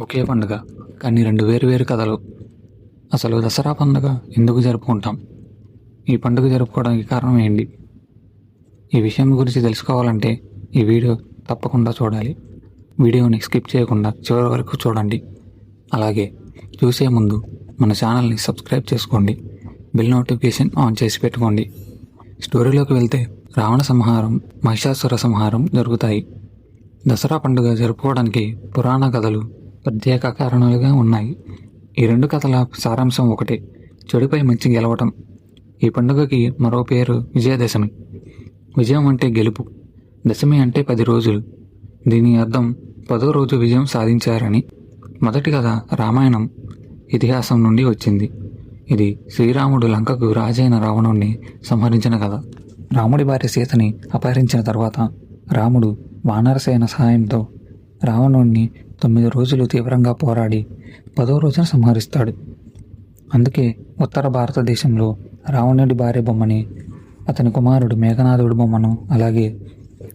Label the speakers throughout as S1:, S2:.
S1: ఒకే పండుగ కానీ రెండు వేరు వేరు కథలు. అసలు దసరా పండుగ ఎందుకు జరుపుకుంటాం? ఈ పండుగ జరుపుకోవడానికి కారణం ఏంటి? ఈ విషయం గురించి తెలుసుకోవాలంటే ఈ వీడియో తప్పకుండా చూడాలి. వీడియోని స్కిప్ చేయకుండా చివరి వరకు చూడండి. అలాగే చూసే ముందు మన ఛానల్ని సబ్స్క్రైబ్ చేసుకోండి. బిల్ నోటిఫికేషన్ ఆన్ చేసి పెట్టుకోండి. స్టోరీలోకి వెళ్తే రావణ సంహారం మహిషాసుర సంహారం జరుగుతాయి. దసరా పండుగ జరుపుకోవడానికి పురాణ కథలు ప్రత్యేక కారణాలుగా ఉన్నాయి. ఈ రెండు కథల సారాంశం ఒకటే. చెడుపై మంచి గెలవటం. ఈ పండుగకి మరో పేరు విజయదశమి. విజయం అంటే గెలుపు. దశమి అంటే పది రోజులు. దీని అర్థం పదో రోజు విజయం సాధించారని. మొదటి కథ రామాయణం. ఇతిహాసం నుండి వచ్చింది. ఇది శ్రీరాముడు లంకకు రాజైన రావణుణ్ణి సంహరించిన కథ. రాముడి భార్య సీతని అపహరించిన తర్వాత రాముడు వానరసేన సహాయంతో రావణుణ్ణి తొమ్మిది రోజులు తీవ్రంగా పోరాడి పదో రోజున సంహరిస్తాడు. అందుకే ఉత్తర భారతదేశంలో రావణుడి భార్య బొమ్మని అతని కుమారుడు మేఘనాథుడి బొమ్మను అలాగే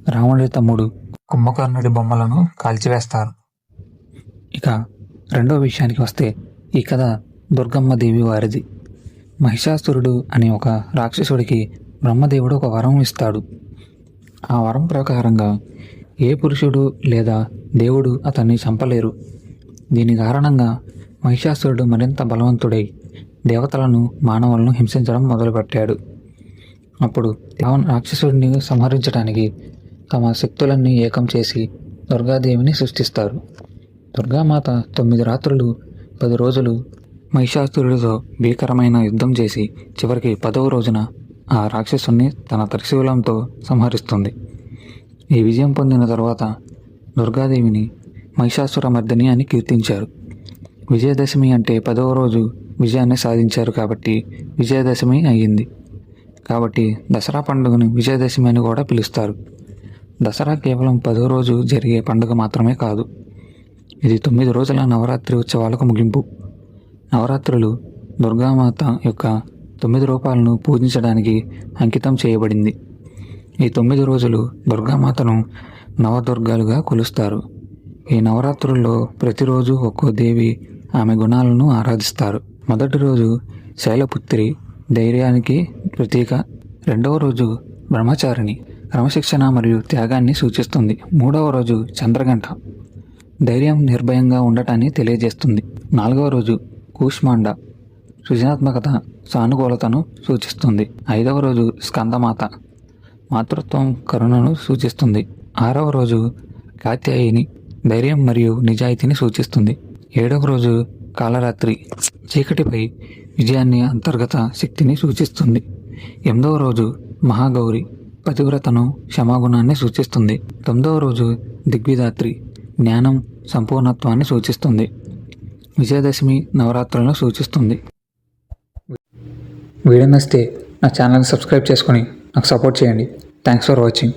S1: రావణుడి తమ్ముడు కుంభకర్ణుడి బొమ్మలను కాల్చివేస్తారు. ఇక రెండో విషయానికి వస్తే ఈ కథ దుర్గమ్మ దేవి వారిది. మహిషాసురుడు అనే ఒక రాక్షసుడికి బ్రహ్మదేవుడు ఒక వరం ఇస్తాడు. ఆ వరం ప్రకారంగా ఏ పురుషుడు లేదా దేవుడు అతన్ని చంపలేరు. దీని కారణంగా మహిషాసురుడు మరింత బలవంతుడై దేవతలను మానవులను హింసించడం మొదలుపెట్టాడు. అప్పుడు దేవన్ రాక్షసుడిని సంహరించడానికి తమ శక్తులన్నీ ఏకం చేసి దుర్గాదేవిని సృష్టిస్తారు. దుర్గామాత తొమ్మిది రాత్రులు పది రోజులు మహిషాసురుడితో భీకరమైన యుద్ధం చేసి చివరికి పదవ రోజున ఆ రాక్షసుని తన త్రిశూలంతో సంహరిస్తుంది. ఈ విజయం పొందిన తర్వాత దుర్గాదేవిని మహిషాసురమర్దిని అని కీర్తించారు. విజయదశమి అంటే పదవ రోజు విజయాన్ని సాధించారు కాబట్టి విజయదశమి అయ్యింది. కాబట్టి దసరా పండుగను విజయదశమి అని కూడా పిలుస్తారు. దసరా కేవలం పదో రోజు జరిగే పండుగ మాత్రమే కాదు ఇది తొమ్మిది రోజుల నవరాత్రి ఉత్సవాలకు ముగింపు. నవరాత్రులు దుర్గామాత యొక్క తొమ్మిది రూపాలను పూజించడానికి అంకితం చేయబడింది. ఈ తొమ్మిది రోజులు దుర్గామాతను నవదుర్గాలుగా కొలుస్తారు. ఈ నవరాత్రుల్లో ప్రతిరోజు ఒక్కో దేవి ఆమె గుణాలను ఆరాధిస్తారు. మొదటి రోజు శైలపుత్రి ధైర్యానికి ప్రతీక. రెండవ రోజు బ్రహ్మచారిణి క్రమశిక్షణ మరియు త్యాగాన్ని సూచిస్తుంది. మూడవ రోజు చంద్రగంట ధైర్యం నిర్భయంగా ఉండటాన్ని తెలియజేస్తుంది. నాలుగవ రోజు కూష్మాండ సృజనాత్మకత సానుకూలతను సూచిస్తుంది. ఐదవ రోజు స్కందమాత మాతృత్వం కరుణను సూచిస్తుంది. ఆరవ రోజు కాత్యాయిని ధైర్యం మరియు నిజాయితీని సూచిస్తుంది. ఏడవ రోజు కాలరాత్రి చీకటిపై విజయాన్ని అంతర్గత శక్తిని సూచిస్తుంది. ఎనిమిదవ రోజు మహాగౌరి పతివ్రతను క్షమాగుణాన్ని సూచిస్తుంది. తొమ్మిదవ రోజు దిగ్విధాత్రి జ్ఞానం సంపూర్ణత్వాన్ని సూచిస్తుంది. విజయదశమి నవరాత్రులను సూచిస్తుంది. వీడియో నచ్చితే నా ఛానల్ని సబ్స్క్రైబ్ చేసుకొని నాకు సపోర్ట్ చేయండి. Thanks for watching.